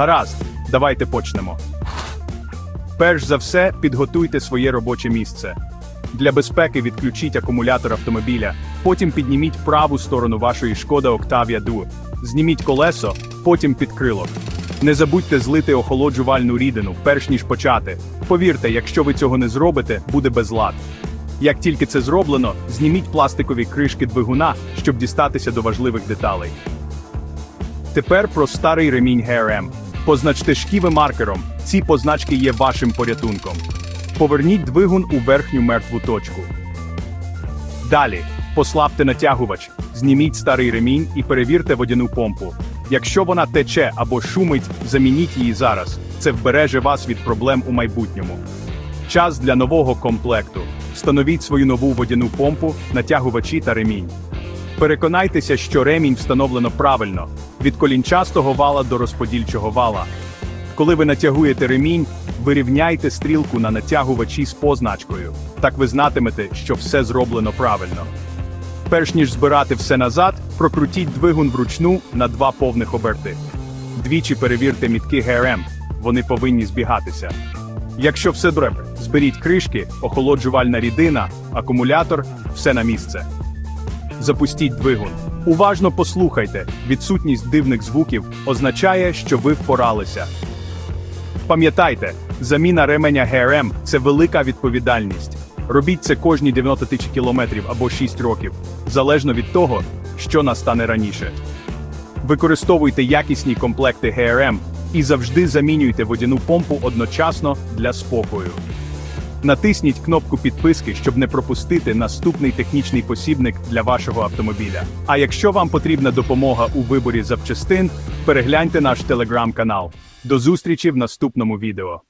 Гаразд, давайте почнемо. Перш за все, підготуйте своє робоче місце. Для безпеки відключіть акумулятор автомобіля, потім підніміть праву сторону вашої шкода Octavia Duo. Зніміть колесо, потім підкрилок. Не забудьте злити охолоджувальну рідину, перш ніж почати. Повірте, якщо ви цього не зробите, буде безлад. Як тільки це зроблено, зніміть пластикові кришки двигуна, щоб дістатися до важливих деталей. Тепер про старий ремінь GRM. Позначте шківи маркером. Ці позначки є вашим порятунком. Поверніть двигун у верхню мертву точку. Далі послабте натягувач, зніміть старий ремінь і перевірте водяну помпу. Якщо вона тече або шумить, замініть її зараз. Це вбереже вас від проблем у майбутньому. Час для нового комплекту. Встановіть свою нову водяну помпу, натягувачі та ремінь. Переконайтеся, що ремінь встановлено правильно від колінчастого вала до розподільчого вала. Коли ви натягуєте ремінь, вирівняйте стрілку на натягувачі з позначкою. Так ви знатимете, що все зроблено правильно. Перш ніж збирати все назад, прокрутіть двигун вручну на два повних оберти. Двічі перевірте мітки ГРМ, вони повинні збігатися. Якщо все добре, зберіть кришки, охолоджувальна рідина, акумулятор, все на місце. Запустіть двигун. Уважно послухайте, відсутність дивних звуків означає, що ви впоралися. Пам'ятайте, заміна ременя ГРМ – це велика відповідальність. Робіть це кожні 90 тисяч кілометрів або 6 років, залежно від того, що настане раніше. Використовуйте якісні комплекти ГРМ і завжди замінюйте водяну помпу одночасно для спокою. Натисніть кнопку підписки, щоб не пропустити наступний технічний посібник для вашого автомобіля. А якщо вам потрібна допомога у виборі запчастин, перегляньте наш телеграм-канал. До зустрічі в наступному відео.